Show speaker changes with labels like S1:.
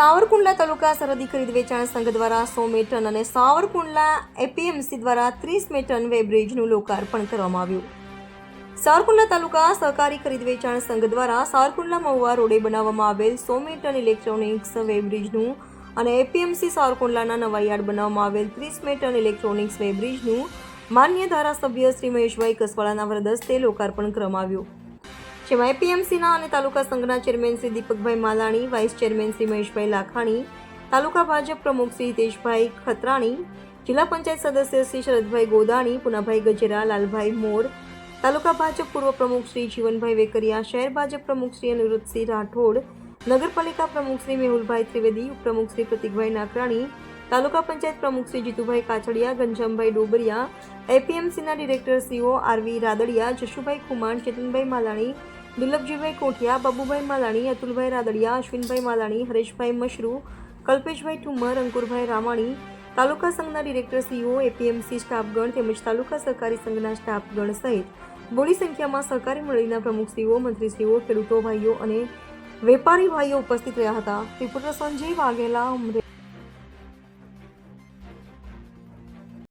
S1: સાવરકુંડલા તાલુકા સરહદી ખરીદ વેચાણ સંઘ દ્વારા સો મેટન અને સાવરકુંડલા એપીએમસી દ્વારા ત્રીસ મેટન વેબ્રિજનું લોકાર્પણ કરવામાં આવ્યું. સાવરકુંડલા તાલુકા સહકારી ખરીદ વેચાણ સંઘ દ્વારા સાવરકુંડલા મહુવા રોડે બનાવવામાં આવેલ સો મેટન ઇલેક્ટ્રોનિક્સ વેબ્રિજનું અને એપીએમસી સાવરકુંડલાના નવા યાર્ડ બનાવવામાં આવેલ ત્રીસ મેટન ઇલેક્ટ્રોનિક્સ વેબ્રિજનું માન્ય ધારાસભ્ય શ્રી મહેશભાઈ કસવાળાના વરદસ્તે લોકાર્પણ કરવામાં આવ્યું. જેમાં એપીએમસીના અને તાલુકા સંઘના chairman Shri Deepakbhai Malani, vice chairman Shri Maheshbhai Lakhani, taluka Bhajap પ્રમુખ શ્રી હિતેશભાઈ ખત્રાણી, જિલ્લા પંચાયત સદસ્ય શ્રી શરદભાઈ ગોદાણી, પુનાભાઈ ગજેરા, લાલભાઈ મોર, તાલુકા ભાજપ પૂર્વ પ્રમુખ શ્રી જીવનભાઈ વેકરિયા, શહેર ભાજપ પ્રમુખ શ્રી અનિરુદ્ધસિંહ રાઠોડ, નગરપાલિકા પ્રમુખ શ્રી મેહુલભાઈ ત્રિવેદી, ઉપપ્રમુખ શ્રી પ્રતિકભાઈ નાકરાણી, તાલુકા પંચાયત પ્રમુખ Shri Jitubhai Kachhadiya, Ghanshyambhai Dobariya, એપીએમસીના director CO R V Radadiya, Jashubhai Khuman, Chetanbhai Malani Durlabhjibhai Kothiya, Babubhai Malani, Atulbhai Radadiya, Ashwinbhai Malani, Hareshbhai Mashru, Kalpeshbhai Thumar Ankurbhai Ramani, taluka સંઘના ડિરેક્ટર સીઓ, એપીએમસી સ્ટાફગણ તેમજ તાલુકા સહકારી સંઘના સ્ટાફગણ સહિત બોડી સંખ્યામાં સહકારી મંડળીના પ્રમુખશ્રીઓ મંત્રીશ્રીઓ ખેડૂતો ભાઈઓ અને વેપારી ભાઈઓ ઉપસ્થિત રહ્યા હતા. ત્રિપુત્ર સંજય વાઘેલા ઉમરેઠ